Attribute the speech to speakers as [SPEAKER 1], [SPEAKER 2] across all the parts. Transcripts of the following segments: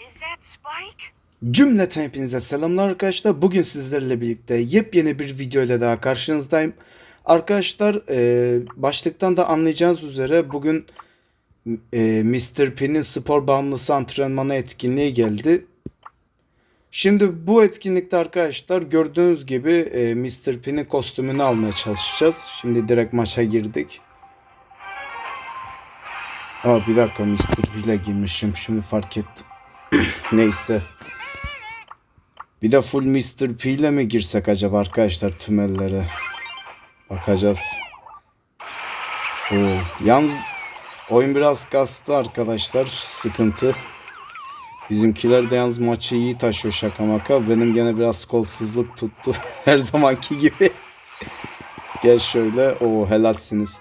[SPEAKER 1] Is that Spike?
[SPEAKER 2] Cümleten hepinize selamlar arkadaşlar. Bugün sizlerle birlikte yepyeni bir video ile daha karşınızdayım. Arkadaşlar e, başlıktan da anlayacağınız üzere bugün e, Mr. P'nin spor bağımlısı antrenmanı etkinliği geldi. Şimdi bu etkinlikte arkadaşlar gördüğünüz gibi e, Mr. P'nin kostümünü almaya çalışacağız. Şimdi direkt maça girdik. Aa bir dakika Mr. P ile girmişim şimdi fark ettim. Neyse. Bir de full Mr. P ile mi girsek acaba arkadaşlar tümellere? Bakacağız. Oo, yalnız oyun biraz kastı arkadaşlar. Sıkıntı. Bizimkiler de yalnız maçı iyi taşıyor şaka maka. Benim gene biraz kolsuzluk tuttu. Her zamanki gibi. Gel şöyle. Oo helalsiniz.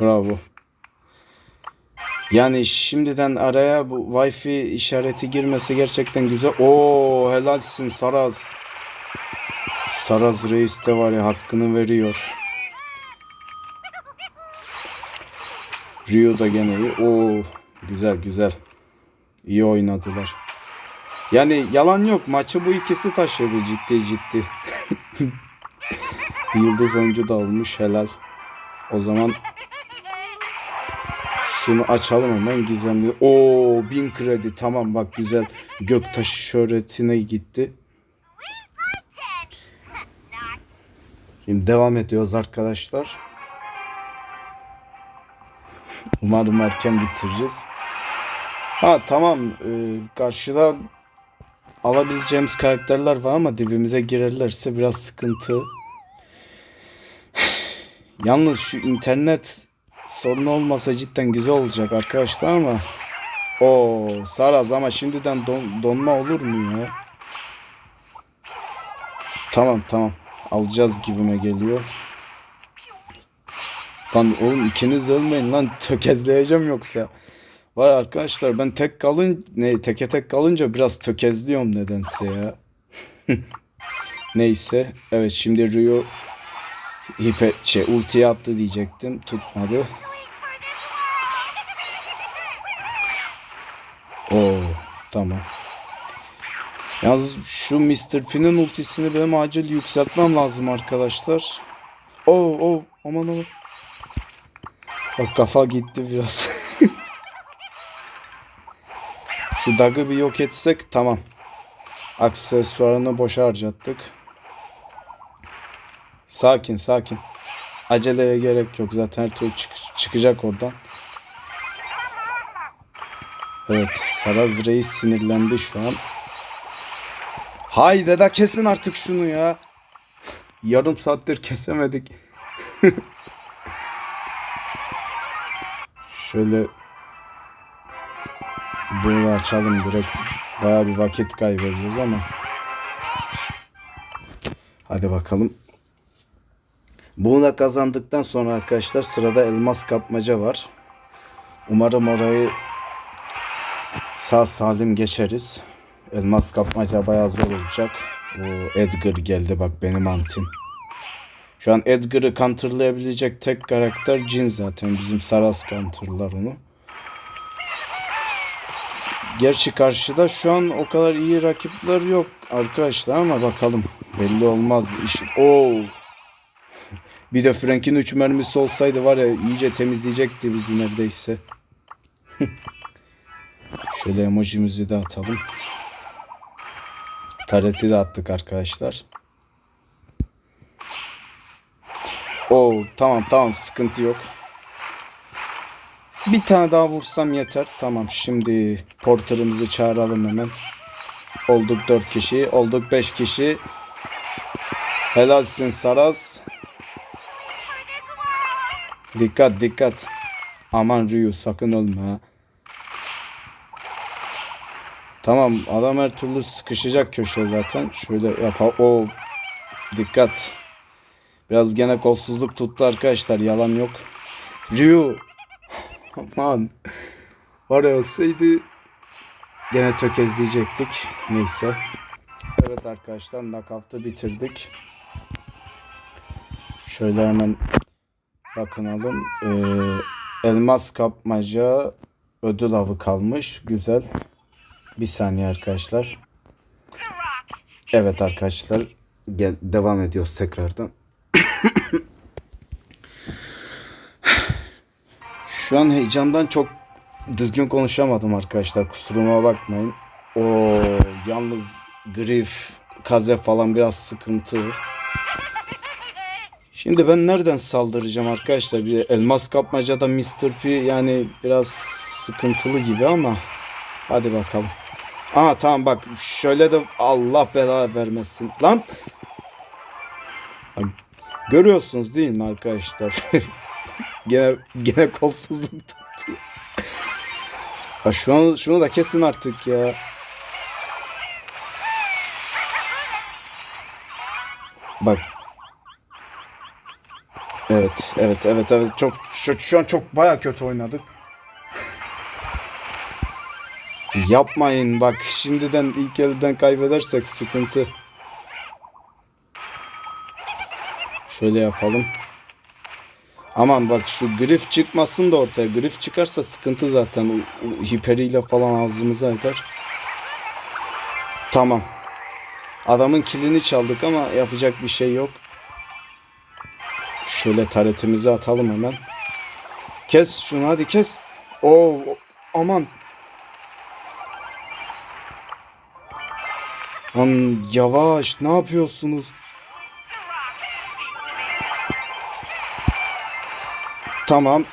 [SPEAKER 2] Bravo. Yani şimdiden araya bu Wi-Fi işareti girmesi gerçekten güzel. Oo helalsin Saraz. Saraz Reis de var ya hakkını veriyor. Rio da gene iyi. Oo güzel güzel. İyi oynadılar. Yani yalan yok. Maçı bu ikisi taşıdı ciddi ciddi. Yıldız oyuncu da olmuş helal. O zaman şunu açalım hemen gizemli. Oo bin kredi tamam bak güzel. Göktaşı şöhretine gitti. Şimdi devam ediyoruz arkadaşlar. Umarım erken bitireceğiz. Ha tamam ee, karşıda alabileceğimiz karakterler var ama dibimize girerlerse biraz sıkıntı. Yalnız şu internet sorunu olmasa cidden güzel olacak arkadaşlar ama o Saraz ama şimdiden don- donma olur mu ya? Tamam tamam alacağız gibime geliyor. Lan oğlum ikiniz ölmeyin lan tökezleyeceğim yoksa. Var arkadaşlar ben tek kalın ne teke tek kalınca biraz tökezliyorum nedense ya. Neyse evet şimdi Rio hiper şey ultiye attı diyecektim tutmadı. Tamam. Yalnız şu Mr. P'nin ultisini benim acil yükseltmem lazım arkadaşlar. Oo oo aman aman. Bak kafa gitti biraz. Şu Dag'ı bir yok etsek tamam. Aksesuarını boşa harcattık. Sakin sakin. Aceleye gerek yok. Zaten her türlü çık- çıkacak oradan. Evet. Saraz Reis sinirlendi şu an. Haydi da kesin artık şunu ya. Yarım saattir kesemedik. Şöyle bunu açalım direkt. Baya bir vakit kaybediyoruz ama. Hadi bakalım. Bunu da kazandıktan sonra arkadaşlar sırada elmas kapmaca var. Umarım orayı sağ salim geçeriz. Elmas kapmaca bayağı zor olacak. O Edgar geldi bak benim antim. Şu an Edgar'ı counterlayabilecek tek karakter Jin zaten. Bizim Saras counterlar onu. Gerçi karşıda şu an o kadar iyi rakipler yok arkadaşlar ama bakalım. Belli olmaz. İş... Oo. Bir de Frank'in 3 mermisi olsaydı var ya iyice temizleyecekti bizi neredeyse. Şöyle emojimizi de atalım. Tareti de attık arkadaşlar. Oo tamam tamam sıkıntı yok. Bir tane daha vursam yeter. Tamam şimdi porterımızı çağıralım hemen. Olduk 4 kişi. Olduk 5 kişi. Helalsin Saraz. Dikkat dikkat. Aman Ryu sakın ölme ha. Tamam adam her türlü sıkışacak köşe zaten. Şöyle yapalım. Oo dikkat. Biraz gene kolsuzluk tuttu arkadaşlar. Yalan yok. Ryu. Aman. Var ya olsaydı gene tökezleyecektik. Neyse. Evet arkadaşlar knockout'ı bitirdik. Şöyle hemen bakınalım. Ee, elmas kapmaca ödül avı kalmış. Güzel. Bir saniye arkadaşlar. Evet arkadaşlar. Gel, devam ediyoruz tekrardan. Şu an heyecandan çok düzgün konuşamadım arkadaşlar. Kusuruma bakmayın. O yalnız grif, kaze falan biraz sıkıntı. Şimdi ben nereden saldıracağım arkadaşlar? Bir elmas kapmacada Mr. P yani biraz sıkıntılı gibi ama hadi bakalım. Aa tamam bak şöyle de Allah bela vermesin. Lan Görüyorsunuz değil mi arkadaşlar? gene gene kolsuzluk tuttu. Ha şunu şunu da kesin artık ya. Bak. Evet, evet, evet, evet. Çok şu, şu an çok baya kötü oynadık. Yapmayın bak şimdiden ilk elden kaybedersek sıkıntı. Şöyle yapalım. Aman bak şu grif çıkmasın da ortaya. Grif çıkarsa sıkıntı zaten. Hiperiyle falan ağzımıza eder. Tamam. Adamın kilini çaldık ama yapacak bir şey yok. Şöyle taretimizi atalım hemen. Kes şunu hadi kes. Oo aman. Lan yavaş ne yapıyorsunuz? Tamam.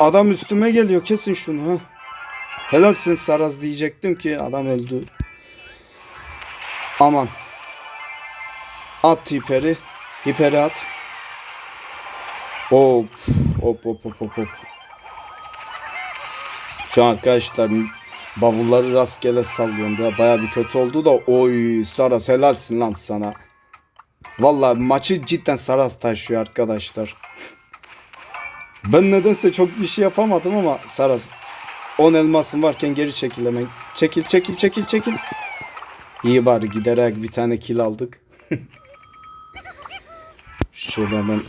[SPEAKER 2] Adam üstüme geliyor kesin şunu ha. Helalsin Saraz diyecektim ki adam öldü. Aman. At hiperi. Hiperi at. Hop. Hop hop hop hop. Şu an arkadaşlar bavulları rastgele sallıyorum. Ya baya bir kötü oldu da oy Saras helalsin lan sana. Vallahi maçı cidden Saras taşıyor arkadaşlar. Ben nedense çok bir şey yapamadım ama Saras 10 elmasın varken geri çekilemek. Çekil çekil çekil çekil. İyi bari giderek bir tane kill aldık. Şöyle hemen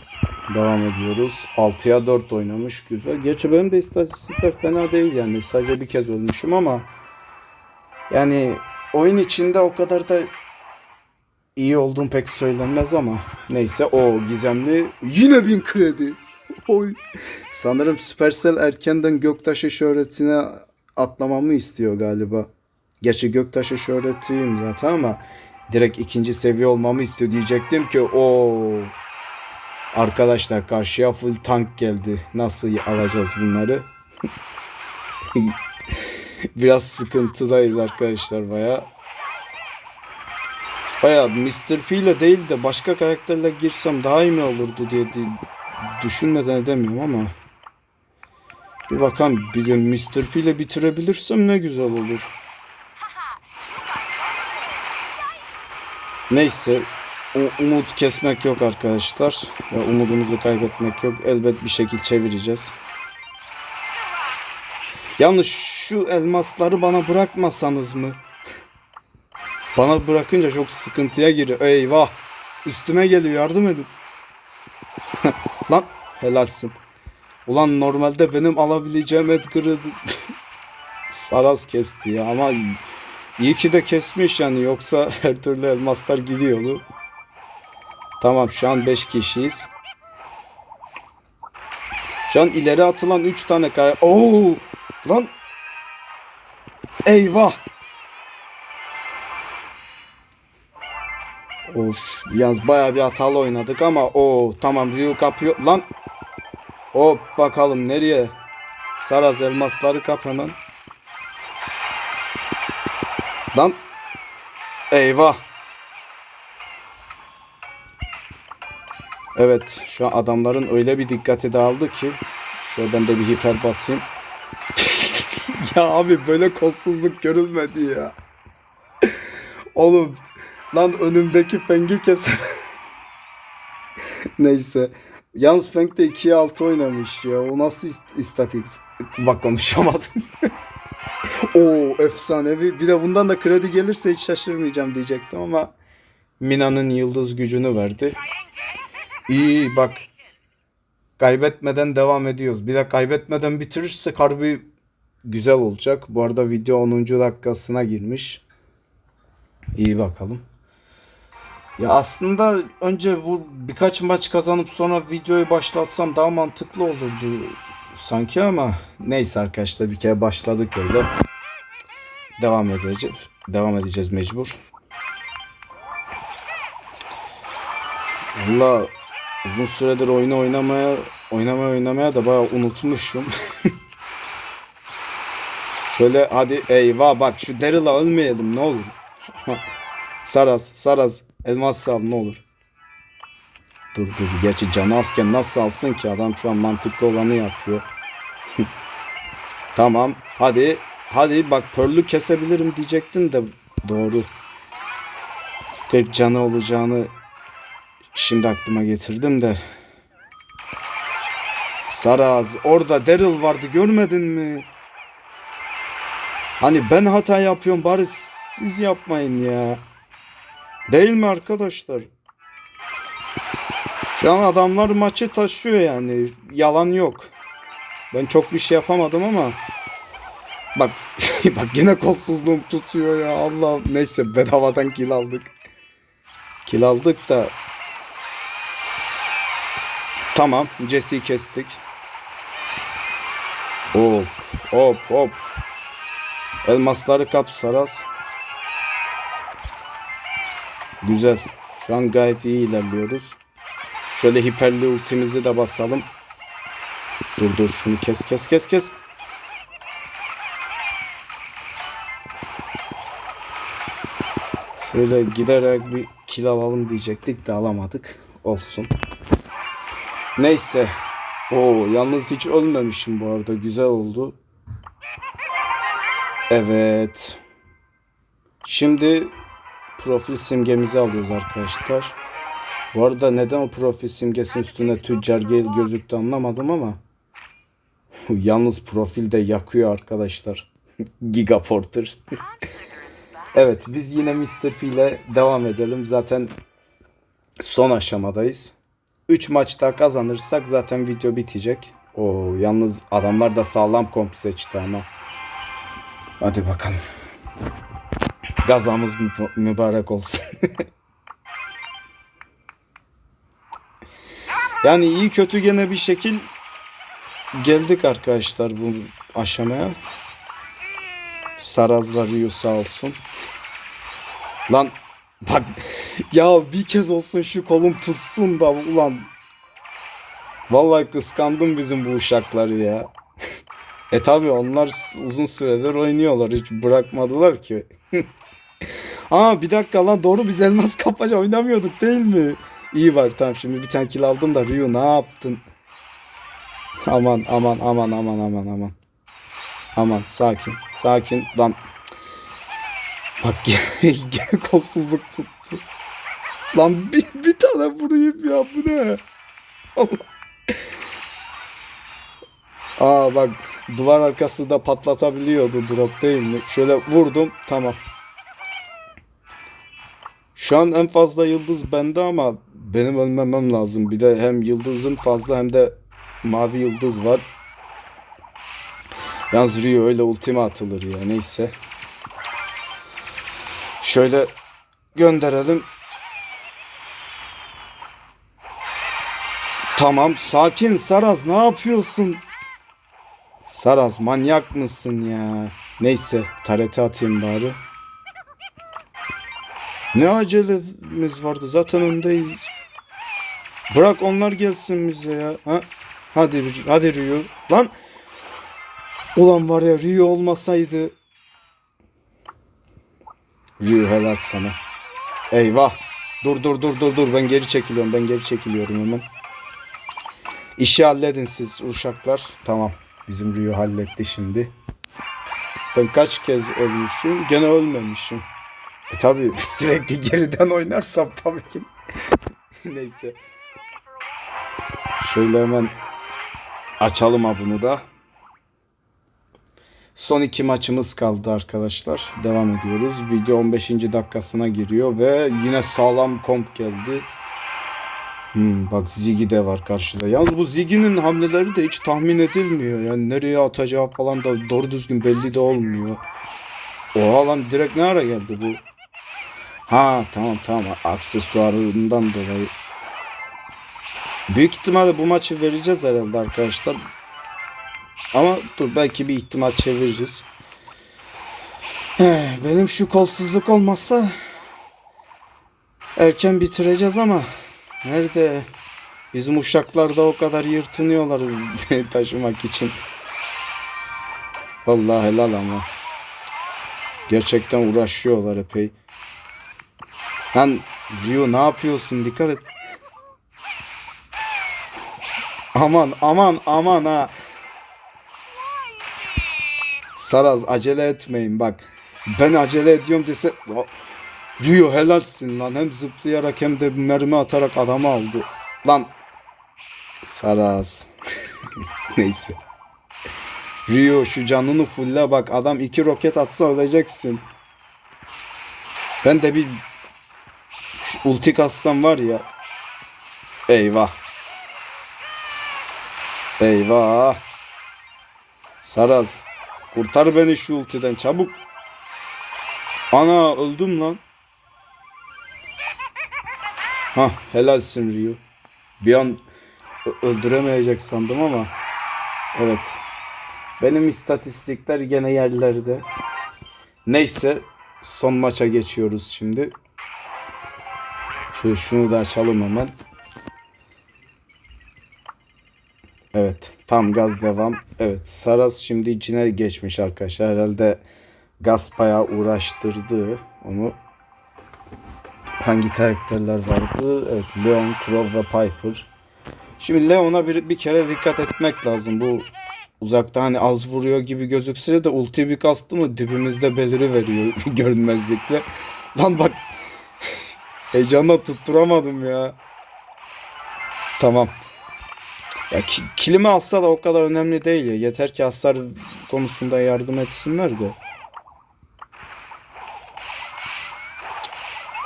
[SPEAKER 2] devam ediyoruz. 6'ya 4 oynamış güzel. Gerçi benim de istatistikler fena değil yani. Sadece bir kez ölmüşüm ama yani oyun içinde o kadar da iyi olduğum pek söylenmez ama neyse o gizemli yine bin kredi. Oy. Sanırım Supercell erkenden Göktaşı şöhretine atlamamı istiyor galiba. Gerçi Göktaşı şöhretiyim zaten ama direkt ikinci seviye olmamı istiyor diyecektim ki o arkadaşlar karşıya full tank geldi. Nasıl alacağız bunları? Biraz sıkıntıdayız arkadaşlar baya. Baya Mr. P ile değil de başka karakterle girsem daha iyi mi olurdu diye di- düşünmeden edemiyorum ama. Bir bakalım bir gün Mr. P ile bitirebilirsem ne güzel olur. Neyse umut kesmek yok arkadaşlar. Ve umudumuzu kaybetmek yok. Elbet bir şekil çevireceğiz. Yalnız şu elmasları bana bırakmasanız mı? Bana bırakınca çok sıkıntıya giriyor. Eyvah. Üstüme geliyor yardım edin. Lan helalsin. Ulan normalde benim alabileceğim Edgar'ı Saras kesti ya ama iyi, ki de kesmiş yani yoksa her türlü elmaslar gidiyordu. Tamam şu an 5 kişiyiz. Şu an ileri atılan 3 tane kare... Oo! Lan! Eyvah! Of yalnız bayağı bir hatalı oynadık ama o tamam Ryu kapıyor lan. Hop bakalım nereye? Saraz elmasları kap hemen. Lan. Eyvah. Evet şu an adamların öyle bir dikkati dağıldı ki. Şöyle ben de bir hiper basayım. ya abi böyle kolsuzluk görülmedi ya. Oğlum Lan önümdeki Feng'i kes. Neyse. Yalnız Feng de 2'ye 6 oynamış ya. O nasıl ist- istatik? Bak konuşamadım. Oo efsanevi. Bir de bundan da kredi gelirse hiç şaşırmayacağım diyecektim ama Mina'nın yıldız gücünü verdi. İyi bak. kaybetmeden devam ediyoruz. Bir de kaybetmeden bitirirsek harbi güzel olacak. Bu arada video 10. dakikasına girmiş. İyi bakalım. Ya aslında önce bu birkaç maç kazanıp sonra videoyu başlatsam daha mantıklı olurdu sanki ama neyse arkadaşlar bir kere başladık öyle. Devam edeceğiz. Devam edeceğiz mecbur. Valla uzun süredir oyunu oynamaya oynamaya oynamaya da bayağı unutmuşum. Şöyle hadi eyvah bak şu Daryl'a ölmeyelim ne olur. Saraz, Saraz. Elmas sal ne olur. Dur dur. Gerçi canı azken nasıl alsın ki? Adam şu an mantıklı olanı yapıyor. tamam. Hadi. Hadi bak Pearl'ü kesebilirim diyecektim de doğru. 40 canı olacağını şimdi aklıma getirdim de. Saraz. Orada Daryl vardı görmedin mi? Hani ben hata yapıyorum bari siz yapmayın ya. Değil mi arkadaşlar? Şu an adamlar maçı taşıyor yani. Yalan yok. Ben çok bir şey yapamadım ama bak bak yine kolsuzluğum tutuyor ya Allah. Neyse bedavadan kill aldık. Kill aldık da Tamam, Jesse'yi kestik. Hop, hop, hop. Elmasları kap Saras. Güzel. Şu an gayet iyi ilerliyoruz. Şöyle hiperli ultimizi de basalım. Dur dur şunu kes kes kes kes. Şöyle giderek bir kill alalım diyecektik de alamadık. Olsun. Neyse. Oo yalnız hiç ölmemişim bu arada. Güzel oldu. Evet. Şimdi profil simgemizi alıyoruz arkadaşlar. Bu arada neden o profil simgesinin üstüne tüccar gel gözüktü anlamadım ama. Yalnız profilde yakıyor arkadaşlar. Giga Porter. evet biz yine Mr. P ile devam edelim. Zaten son aşamadayız. 3 maçta kazanırsak zaten video bitecek. O yalnız adamlar da sağlam komp seçti ama. Hadi bakalım. Gazamız mü- mübarek olsun. yani iyi kötü gene bir şekil geldik arkadaşlar bu aşamaya. Sarazla Ryu sağ olsun. Lan bak ya bir kez olsun şu kolum tutsun da ulan. Vallahi kıskandım bizim bu uşakları ya. E tabi onlar uzun süredir oynuyorlar. Hiç bırakmadılar ki. Aa bir dakika lan doğru biz elmas kapaca oynamıyorduk değil mi? İyi bak tamam şimdi bir tane kill aldım da Ryu ne yaptın? Aman aman aman aman aman aman. Aman sakin sakin lan. Bak gene kolsuzluk tuttu. Lan bir, bir tane vurayım ya bu ne? Aa bak duvar arkası da patlatabiliyordu drop değil mi? Şöyle vurdum tamam. Şu an en fazla yıldız bende ama benim ölmemem lazım. Bir de hem yıldızım fazla hem de mavi yıldız var. Yalnız Rio öyle ultime atılır ya neyse. Şöyle gönderelim. Tamam sakin Saraz ne yapıyorsun? Saraz manyak mısın ya? Neyse tarete atayım bari. Ne acelemiz vardı zaten öndeyiz. Bırak onlar gelsin bize ya. Ha? Hadi hadi Rio. Lan Ulan var ya Rio olmasaydı Rio helal sana. Eyvah. Dur dur dur dur dur ben geri çekiliyorum ben geri çekiliyorum hemen. İşi halledin siz uşaklar. Tamam. Bizim Rio halletti şimdi. Ben kaç kez ölmüşüm? Gene ölmemişim. E tabi sürekli geriden oynarsam tabii ki. Neyse. Şöyle hemen açalım ha bunu da. Son iki maçımız kaldı arkadaşlar. Devam ediyoruz. Video 15. dakikasına giriyor ve yine sağlam komp geldi. Hmm, bak Ziggy de var karşıda. Yalnız bu Ziggy'nin hamleleri de hiç tahmin edilmiyor. Yani nereye atacağı falan da doğru düzgün belli de olmuyor. Oha lan direkt ne ara geldi bu? Ha tamam tamam aksesuarından dolayı. Büyük ihtimalle bu maçı vereceğiz herhalde arkadaşlar. Ama dur belki bir ihtimal çeviririz. Eh, Benim şu kolsuzluk olmazsa erken bitireceğiz ama nerede? Bizim uşaklar da o kadar yırtınıyorlar taşımak için. Vallahi helal ama. Gerçekten uğraşıyorlar epey. Lan Rio ne yapıyorsun? Dikkat et. Aman aman aman ha. Saraz acele etmeyin bak. Ben acele ediyorum dese Rio helalsin lan. Hem zıplayarak hem de mermi atarak adamı aldı. Lan Saraz. Neyse. Rio şu canını fulle bak. Adam iki roket atsa öleceksin. Ben de bir şu ulti kassam var ya. Eyvah. Eyvah. Saraz. Kurtar beni şu ultiden çabuk. Ana öldüm lan. Ha helalsin Rio. Bir an öldüremeyecek sandım ama. Evet. Benim istatistikler gene yerlerde. Neyse son maça geçiyoruz şimdi. Şu şunu da açalım hemen. Evet. Tam gaz devam. Evet. Saras şimdi içine geçmiş arkadaşlar. Herhalde gaz bayağı uğraştırdı onu. Hangi karakterler vardı? Evet. Leon, Crow ve Piper. Şimdi Leon'a bir, bir kere dikkat etmek lazım. Bu uzakta hani az vuruyor gibi gözükse de ulti bir kastı mı dibimizde beliri veriyor görünmezlikle. Lan bak heyecanla tutturamadım ya. Tamam. Ya ki, kilimi alsa da o kadar önemli değil ya. Yeter ki hasar konusunda yardım etsinler de.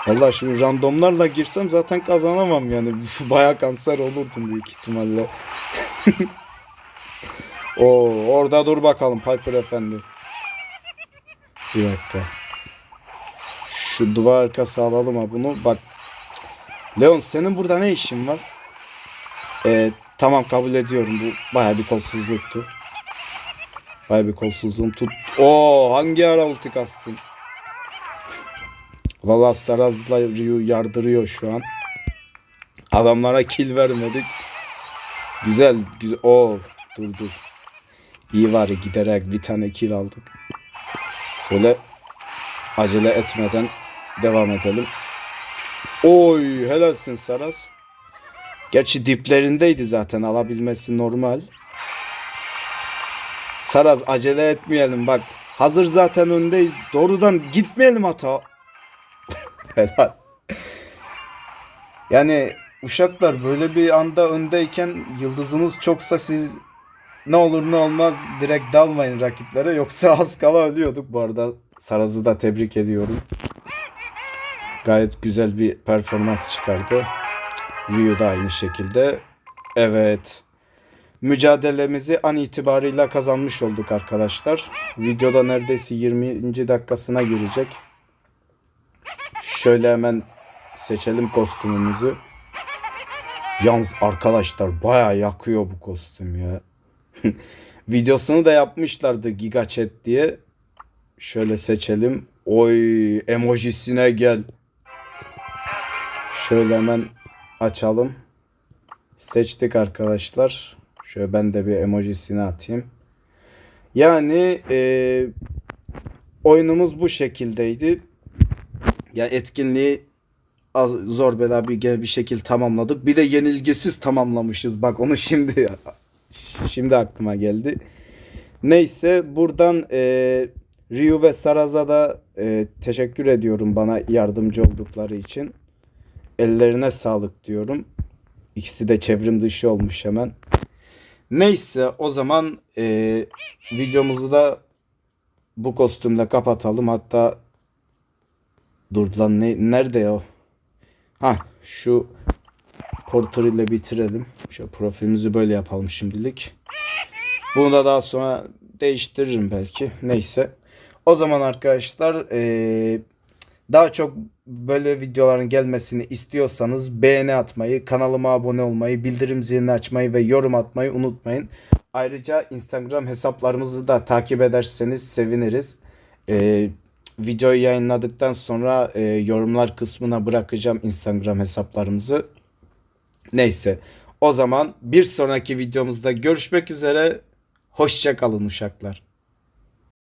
[SPEAKER 2] Vallahi şimdi randomlarla girsem zaten kazanamam yani. Bayağı kanser olurdum büyük ihtimalle. Oo, orada dur bakalım Piper Efendi. Bir dakika. Şu duvar arkası alalım ha bunu. Bak. Leon senin burada ne işin var? Ee, tamam kabul ediyorum. Bu baya bir kolsuzluktu. Baya bir kolsuzluğum tut. Oo hangi ara ulti kastın? Valla Saraz'la yardırıyor şu an. Adamlara kill vermedik. Güzel güzel. Oo dur dur. İyi var giderek bir tane kill aldık. Şöyle acele etmeden devam edelim. Oy helalsin Saraz. Gerçi diplerindeydi zaten alabilmesi normal. Saraz acele etmeyelim bak. Hazır zaten öndeyiz. Doğrudan gitmeyelim hata. Helal. Yani uşaklar böyle bir anda öndeyken yıldızınız çoksa siz ne olur ne olmaz direkt dalmayın rakiplere yoksa az kala ölüyorduk bu arada. Saraz'ı da tebrik ediyorum. Gayet güzel bir performans çıkardı. Rio da aynı şekilde. Evet. Mücadelemizi an itibarıyla kazanmış olduk arkadaşlar. Videoda neredeyse 20. dakikasına girecek. Şöyle hemen seçelim kostümümüzü. Yalnız arkadaşlar baya yakıyor bu kostüm ya. Videosunu da yapmışlardı Giga Chat diye. Şöyle seçelim. Oy emojisine gel. Şöyle hemen açalım. Seçtik arkadaşlar. Şöyle ben de bir emojisini atayım. Yani e, oyunumuz bu şekildeydi. Ya etkinliği az zor bela bir bir şekil tamamladık. Bir de yenilgisiz tamamlamışız. Bak onu şimdi şimdi aklıma geldi. Neyse buradan e, Ryu ve Saraz'a da e, teşekkür ediyorum bana yardımcı oldukları için. Ellerine sağlık diyorum. İkisi de çevrim dışı olmuş hemen. Neyse o zaman e, videomuzu da bu kostümle kapatalım. Hatta dur lan ne, nerede o? Ha şu Porter ile bitirelim. Şöyle profilimizi böyle yapalım şimdilik. Bunu da daha sonra değiştiririm belki. Neyse. O zaman arkadaşlar eee, daha çok böyle videoların gelmesini istiyorsanız beğeni atmayı, kanalıma abone olmayı, bildirim zilini açmayı ve yorum atmayı unutmayın. Ayrıca Instagram hesaplarımızı da takip ederseniz seviniriz. Eee, videoyu yayınladıktan sonra eee, yorumlar kısmına bırakacağım Instagram hesaplarımızı. Neyse. O zaman bir sonraki videomuzda görüşmek üzere. Hoşça kalın uşaklar.